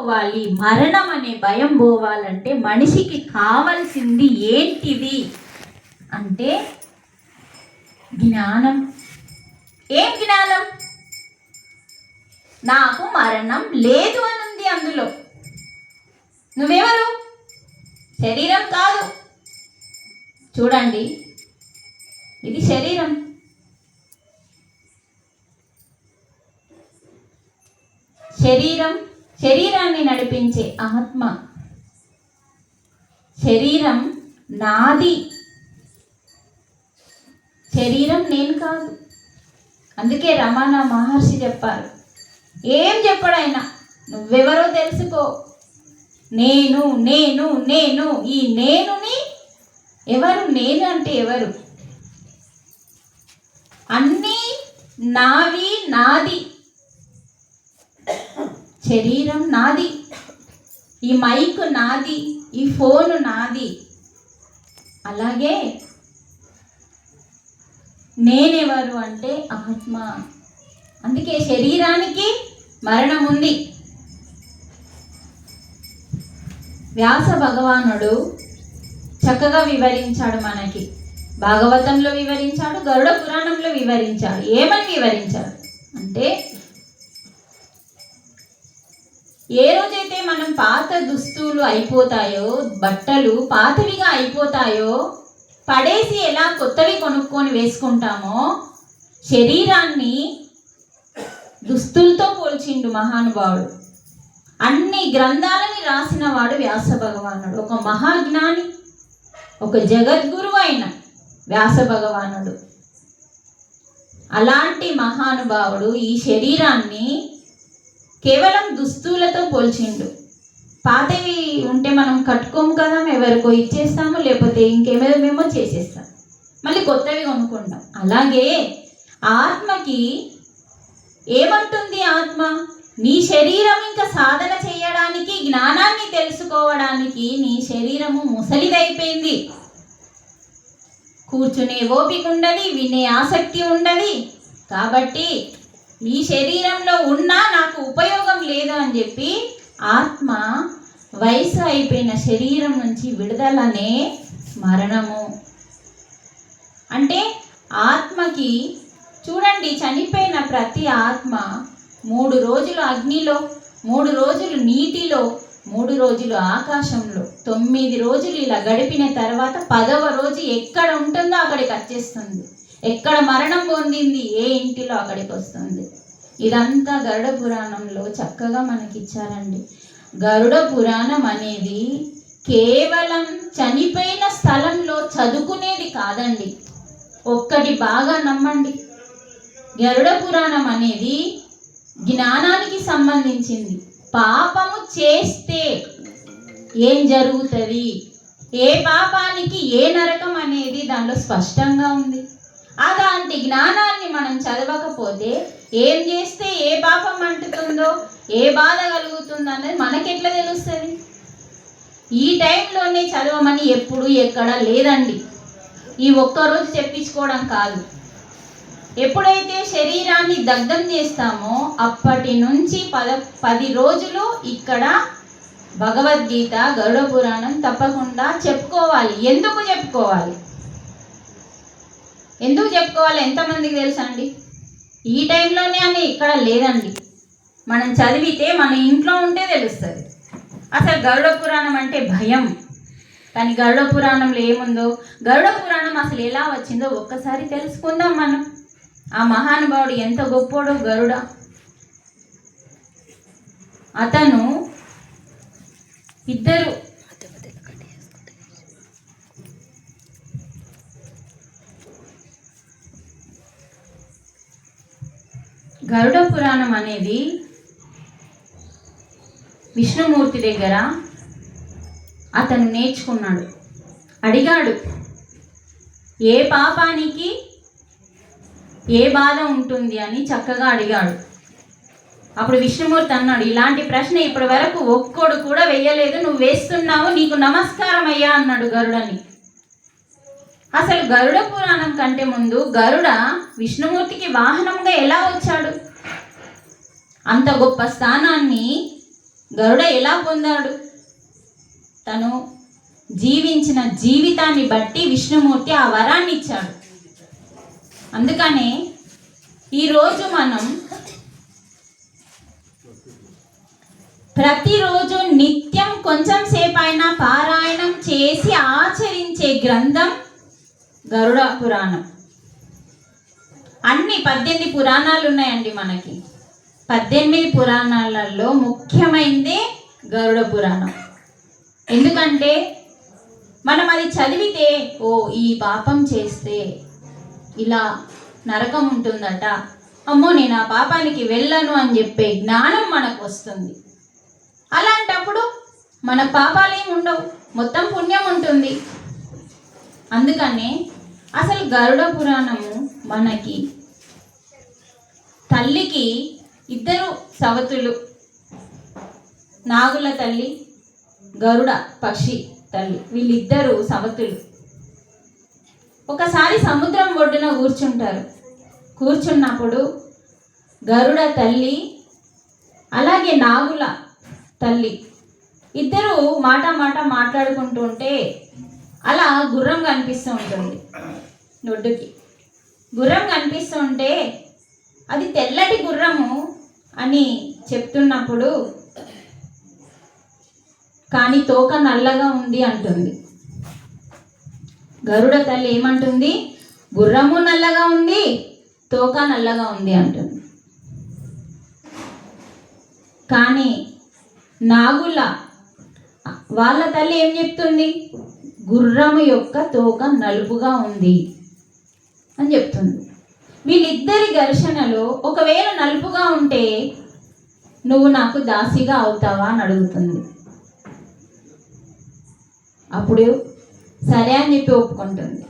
పోవాలి మరణం అనే భయం పోవాలంటే మనిషికి కావలసింది ఏంటిది? అంటే జ్ఞానం. ఏం జ్ఞానం? నాకు మరణం లేదు అని ఉంది అందులో. నువ్వెవరు శరీరం కాదు. చూడండి ఇది శరీరం. శరీరం శరీరాన్ని నడిపించే ఆత్మ. శరీరం నాది. శరీరం నేను కాదు. అందుకే రమణ మహర్షి చెప్పారు. ఏం చెప్పడైనా నువ్వెవరో తెలుసుకో. నేను నేను నేను ఈ నేనుని ఎవరు? నేను అంటే ఎవరు? అన్నీ నావి నాది. శరీరం నాది ఈ మైక్ నాది ఈ ఫోన్ నాది. అలాగే నేనెవరు అంటే ఆత్మ అందుకే శరీరానికి మరణం ఉంది. వ్యాస భగవానుడు చక్కగా వివరించాడు మనకి. భాగవతంలో వివరించాడు గరుడ పురాణంలో వివరించాడు. ఏమని వివరించాడు? అంటే ఏ రోజైతే మనం పాత దుస్తులు అయిపోతాయో బట్టలు పాతవిగా అయిపోతాయో పడేసి ఎలా కొత్తవి కొనుక్కొని వేసుకుంటామో శరీరాన్ని దుస్తులతో పోల్చిండు మహానుభావుడు. అన్ని గ్రంథాలని రాసిన వాడు వ్యాస భగవానుడు ఒక మహాజ్ఞాని ఒక జగద్గురు అయిన వ్యాస భగవానుడు అలాంటి మహానుభావుడు ఈ శరీరాన్ని కేవలం దుస్తులతో పోల్చిండు. పాతవి ఉంటే మనం కట్టుకోము కదా ఎవరికో ఇచ్చేస్తాము లేకపోతే ఇంకేమేమో చేసేస్తాం. మళ్ళీ కొత్తవి కొనుక్కుంటాం. అలాగే ఆత్మకి ఏమంటుంది ఆత్మ? నీ శరీరం ఇంకా సాధన చేయడానికి జ్ఞానాన్ని తెలుసుకోవడానికి నీ శరీరము ముసలిదైపోయింది. కూర్చునే ఓపిక ఉండదు వినే ఆసక్తి ఉండదు. కాబట్టి ఈ శరీరంలో ఉన్నా నాకు ఉపయోగం లేదు అని చెప్పి ఆత్మ వయసు అయిపోయిన శరీరం నుంచి విడుదలనే మరణము. అంటే ఆత్మకి చూడండి చనిపోయిన ప్రతి ఆత్మ మూడు రోజులు అగ్నిలో మూడు రోజులు నీటిలో మూడు రోజులు ఆకాశంలో తొమ్మిది రోజులు ఇలా గడిపిన తర్వాత పదవ రోజు ఎక్కడ ఉంటుందో అక్కడికి వచ్చేస్తుంది. ఎక్కడ మరణం పొందింది ఏ ఇంటిలో అక్కడికి వస్తుంది? ఇదంతా గరుడ పురాణంలో చక్కగా మనకి ఇచ్చారండి గరుడ పురాణం అనేది కేవలం చనిపోయిన స్థలంలో చదువుకునేది కాదండి. ఒక్కటి బాగా నమ్మండి. గరుడ పురాణం అనేది జ్ఞానానికి సంబంధించింది. పాపము చేస్తే ఏం జరుగుతుంది? ఏ పాపానికి ఏ నరకం అనేది దానిలో స్పష్టంగా ఉంది. అలాంటి జ్ఞానాన్ని మనం చదవకపోతే ఏం చేస్తే ఏ పాపం అంటుతుందో ఏ బాధ కలుగుతుందో అనేది మనకెట్లా తెలుస్తుంది? ఈ టైంలోనే చదవమని ఎప్పుడు ఎక్కడా లేదండి. ఈ ఒక్కరోజు చెప్పించుకోవడం కాదు. ఎప్పుడైతే శరీరాన్ని దగ్ధం చేస్తామో అప్పటి నుంచి పద పది రోజులు ఇక్కడ భగవద్గీత గరుడ పురాణం తప్పకుండా చెప్పుకోవాలి. ఎందుకు చెప్పుకోవాలి? ఎందుకు చెప్పుకోవాలి? ఎంతమందికి తెలుసా అండి? ఈ టైంలోనే అని ఇక్కడ లేదండి. మనం చదివితే మన ఇంట్లో ఉంటే తెలుస్తుంది. అసలు గరుడ పురాణం అంటే భయం. కానీ గరుడ పురాణంలో ఏముందో? గరుడ పురాణం అసలు ఎలా వచ్చిందో ఒక్కసారి తెలుసుకుందాం మనం. ఆ మహానుభావుడు ఎంత గొప్పోడో గరుడ. అతను ఇద్దరు గరుడ పురాణం అనేది విష్ణుమూర్తి దగ్గర అతను నేర్చుకున్నాడు. అడిగాడు ఏ పాపానికి ఏ బాధ ఉంటుంది? అని చక్కగా అడిగాడు. అప్పుడు విష్ణుమూర్తి అన్నాడు ఇలాంటి ప్రశ్న ఇప్పటి వరకు ఒక్కడు కూడా వేయలేదు. నువ్వు వేస్తున్నావు నీకు నమస్కారం అయ్యా అన్నాడు గరుడని. అసలు గరుడ పురాణం కంటే ముందు గరుడ విష్ణుమూర్తికి వాహనంగా ఎలా వచ్చాడు? అంత గొప్ప స్థానాన్ని గరుడ ఎలా పొందాడు? తను జీవించిన జీవితాన్ని బట్టి విష్ణుమూర్తి ఆ వరాన్ని ఇచ్చాడు. అందుకనే ఈరోజు మనం ప్రతిరోజు నిత్యం కొంచెం సేపు అయినా పారాయణం చేసి ఆచరించే గ్రంథం గరుడ పురాణం. అన్ని పద్దెనిమిది పురాణాలు ఉన్నాయండి మనకి. పద్దెనిమిది పురాణాలలో ముఖ్యమైనదే గరుడ పురాణం. ఎందుకంటే మనం అది చదివితే ఓ ఈ పాపం చేస్తే ఇలా నరకం ఉంటుందట. అమ్మో నేను ఆ పాపానికి వెళ్ళను అని చెప్పే జ్ఞానం మనకు వస్తుంది అలాంటప్పుడు మన పాపాలేం ఉండవు. మొత్తం పుణ్యం ఉంటుంది. అందుకనే అసలు గరుడ పురాణము మనకి తల్లికి ఇద్దరు సవతులు. నాగుల తల్లి గరుడ పక్షి తల్లి. వీళ్ళిద్దరూ సవతులు. ఒకసారి సముద్రం ఒడ్డున కూర్చుంటారు. కూర్చున్నప్పుడు గరుడ తల్లి అలాగే నాగుల తల్లి ఇద్దరు మాట మాట మాట్లాడుకుంటూ ఉంటే అలా గుర్రం కనిపిస్తూ ఉంటుంది దొడ్డుకి గుర్రం కనిపిస్తూ ఉంటే అది తెల్లటి గుర్రము అని చెప్తున్నప్పుడు కానీ తోక నల్లగా ఉంది అంటుంది. గరుడ తల్లి ఏమంటుంది? గుర్రము నల్లగా ఉంది తోక నల్లగా ఉంది అంటుంది. కానీ నాగుల వాళ్ళ తల్లి ఏం చెప్తుంది? గుర్రము యొక్క తోక నలుపుగా ఉంది అని చెప్తుంది. వీళ్ళిద్దరి ఘర్షణలో ఒకవేళ నలుపుగా ఉంటే నువ్వు నాకు దాసిగా అవుతావా అని అడుగుతుంది. అప్పుడు సరే అని చెప్పి ఒప్పుకుంటుంది.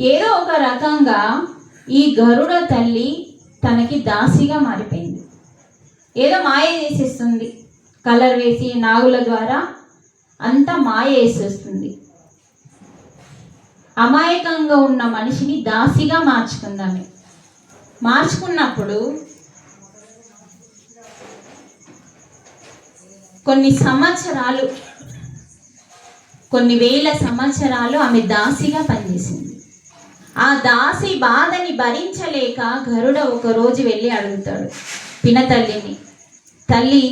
ఏదో ఒక రకంగా ఈ గరుడ తల్లి తనకి దాసిగా మారిపోయింది. ఏదో మాయ చేసేస్తుంది. కలర్ వేసి నాగుల ద్వారా అంతా మాయ వేసేస్తుంది అమాయకంగా ఉన్న మనిషిని దాసిగా మార్చుకుందామే. మార్చుకున్నప్పుడు కొన్ని సంవత్సరాలు కొన్ని వేల సంవత్సరాలు ఆమె దాసిగా పనిచేసింది. ఆ దాసి బాధని భరించలేక గరుడ ఒక రోజు వెళ్ళి అడుగుతాడు పినతల్లిని తల్లి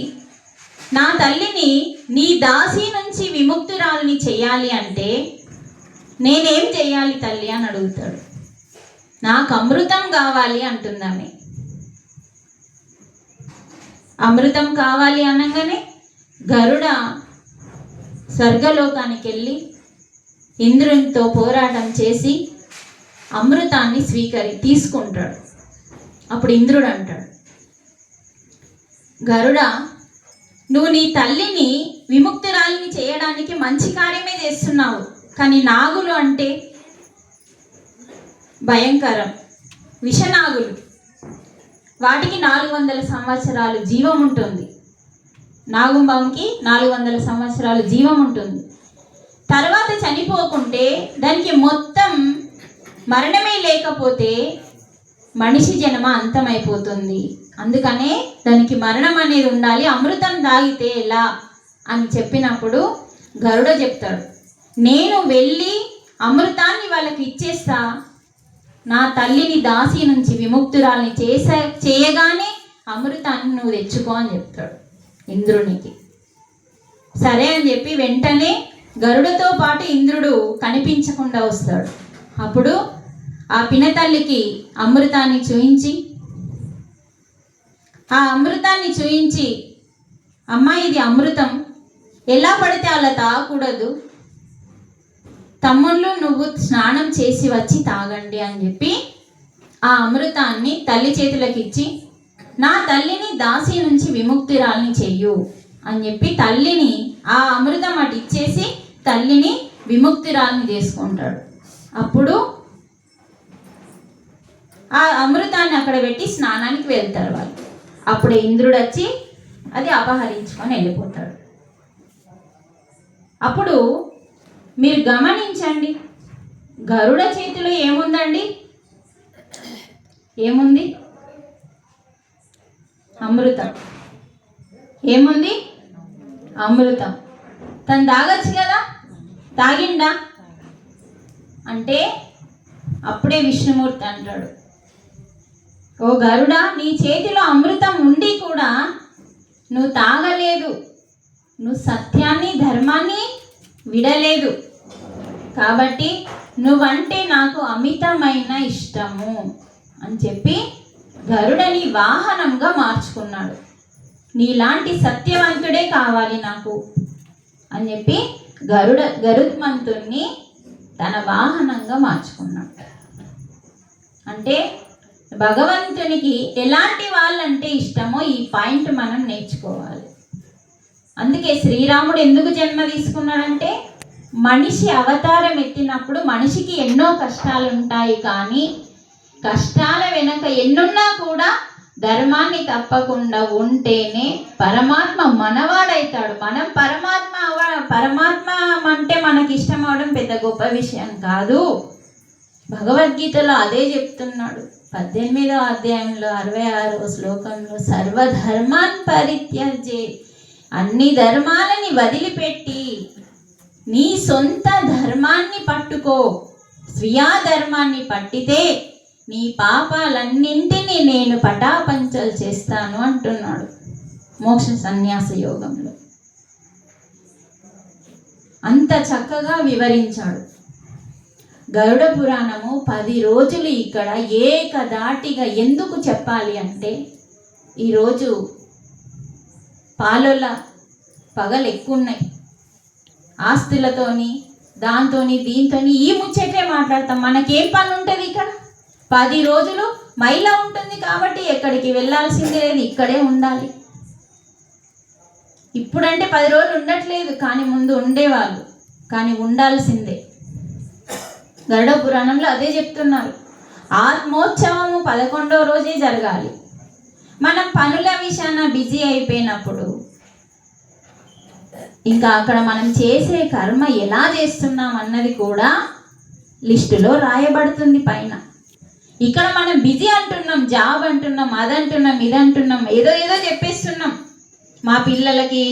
నా తల్లిని నీ దాసి నుంచి విముక్తురాలని చేయాలి అంటే నేనేం చేయాలి తల్లి అని అడుగుతాడు. నాకు అమృతం కావాలి అంటుందామె. అమృతం కావాలి అనగానే గరుడ స్వర్గలోకానికి వెళ్ళి ఇంద్రునితో పోరాటం చేసి అమృతాన్ని స్వీకరి తీసుకుంటాడు. అప్పుడు ఇంద్రుడు అంటాడు గరుడ నువ్వు నీ తల్లిని విముక్తురాలిని చేయడానికి మంచి కార్యమే చేస్తున్నావు. కానీ నాగులు అంటే భయంకరం విషనాగులు. వాటికి నాలుగు వందల సంవత్సరాలు జీవం ఉంటుంది. నాగుంబాంకి నాలుగు వందల సంవత్సరాలు జీవం ఉంటుంది. తర్వాత చనిపోకుంటే దానికి మొత్తం మరణమే లేకపోతే మనిషి జన్మ అంతమైపోతుంది. అందుకనే దానికి మరణం అనేది ఉండాలి. అమృతం తాగితే ఎలా అని చెప్పినప్పుడు గరుడ చెప్తాడు. నేను వెళ్ళి అమృతాన్ని వాళ్ళకి ఇచ్చేస్తా. నా తల్లిని దాసి నుంచి విముక్తురాల్ని చేసే చేయగానే అమృతాన్ని నువ్వు తెచ్చుకో అని చెప్తాడు ఇంద్రునికి. సరే అని చెప్పి వెంటనే గరుడతో పాటు ఇంద్రుడు కనిపించకుండా వస్తాడు. అప్పుడు ఆ పినతల్లికి అమృతాన్ని చూయించి ఆ అమృతాన్ని చూయించి అమ్మ ఇది అమృతం. ఎలా పడితే అలా తాగకూడదు తమ్ముళ్ళు నువ్వు స్నానం చేసి వచ్చి తాగండి అని చెప్పి ఆ అమృతాన్ని తల్లి చేతులకు ఇచ్చి నా తల్లిని దాసి నుంచి విముక్తిరాల్ని చెయ్యు అని చెప్పి తల్లిని ఆ అమృతం అటు ఇచ్చేసి తల్లిని విముక్తిరాల్ని చేసుకుంటాడు. అప్పుడు ఆ అమృతాన్ని అక్కడ పెట్టి స్నానానికి వెళ్తారు వాళ్ళు. అప్పుడు ఇంద్రుడు వచ్చి అది అపహరించుకొని వెళ్ళిపోతాడు. అప్పుడు మీరు గమనించండి. గరుడ చేతిలో ఏముందండి? ఏముంది? అమృతం. ఏముంది? అమృతం. తను తాగొచ్చు కదా? తాగిండా? అంటే అప్పుడే విష్ణుమూర్తి అంటాడు. ఓ గరుడ నీ చేతిలో అమృతం ఉండి కూడా నువ్వు తాగలేదు. నువ్వు సత్యాన్ని ధర్మాన్ని విడలేదు. కాబట్టి నువ్వంటే నాకు అమితమైన ఇష్టము అని చెప్పి గరుడని వాహనంగా మార్చుకున్నాడు. నీలాంటి సత్యవంతుడే కావాలి నాకు అని చెప్పి గరుడ గరుత్మంతుణ్ణి తన వాహనంగా మార్చుకున్నాడు. అంటే భగవంతునికి ఎలాంటి వాళ్ళంటే ఇష్టమో ఈ పాయింట్ మనం నేర్చుకోవాలి. అందుకే శ్రీరాముడు ఎందుకు జన్మ తీసుకున్నాడంటే మనిషి అవతారం ఎత్తినప్పుడు మనిషికి ఎన్నో కష్టాలు ఉంటాయి కానీ కష్టాల వెనక ఎన్నున్నా కూడా ధర్మాన్ని తప్పకుండా ఉంటేనే పరమాత్మ మనవాడైతాడు. మనం పరమాత్మ అవ పరమాత్మ అంటే మనకి ఇష్టం అవడం పెద్ద గొప్ప విషయం కాదు. భగవద్గీతలో అదే చెప్తున్నాడు. పద్దెనిమిదవ అధ్యాయంలో అరవై ఆరో శ్లోకంలో సర్వధర్మాన్ పరిత్యజే. అన్ని ధర్మాలని వదిలిపెట్టి నీ సొంత ధర్మాన్ని పట్టుకో. స్వీయా ధర్మాన్ని పట్టితే నీ పాపాలన్నింటినీ నేను పటాపంచలు చేస్తాను అంటున్నాడు మోక్ష సన్యాస యోగంలో. అంత చక్కగా వివరించాడు. గరుడ పురాణము పది రోజులు ఇక్కడ ఏకదాటిగా ఎందుకు చెప్పాలి అంటే ఈరోజు పాలల పగలు ఎక్కువ ఉన్నాయి ఆస్తులతోని దాంతోని దీంతోని ఈ ముచ్చటే మాట్లాడతాం. మనకేం పని ఉంటుంది ఇక్కడ? పది రోజులు మైల ఉంటుంది కాబట్టి ఎక్కడికి వెళ్ళాల్సిందే లేదు ఇక్కడే ఉండాలి. ఇప్పుడంటే పది రోజులు ఉండట్లేదు కానీ ముందు ఉండేవాళ్ళు. కానీ ఉండాల్సిందే. గరుడ పురాణంలో అదే చెప్తున్నారు. ఆత్మోత్సవము పదకొండవ రోజే జరగాలి. మనం పనుల విషయాన బిజీ అయిపోయినప్పుడు ఇంకా అక్కడ మనం చేసే కర్మ ఎలా చేస్తున్నాం అన్నది కూడా లిస్టులో రాయబడుతుంది పైన. ఇక్కడ మనం బిజీ అంటున్నాం జాబ్ అంటున్నాం అది అంటున్నాం ఇది అంటున్నాం ఏదో ఏదో చెప్పేస్తున్నాం. మా పిల్లలకి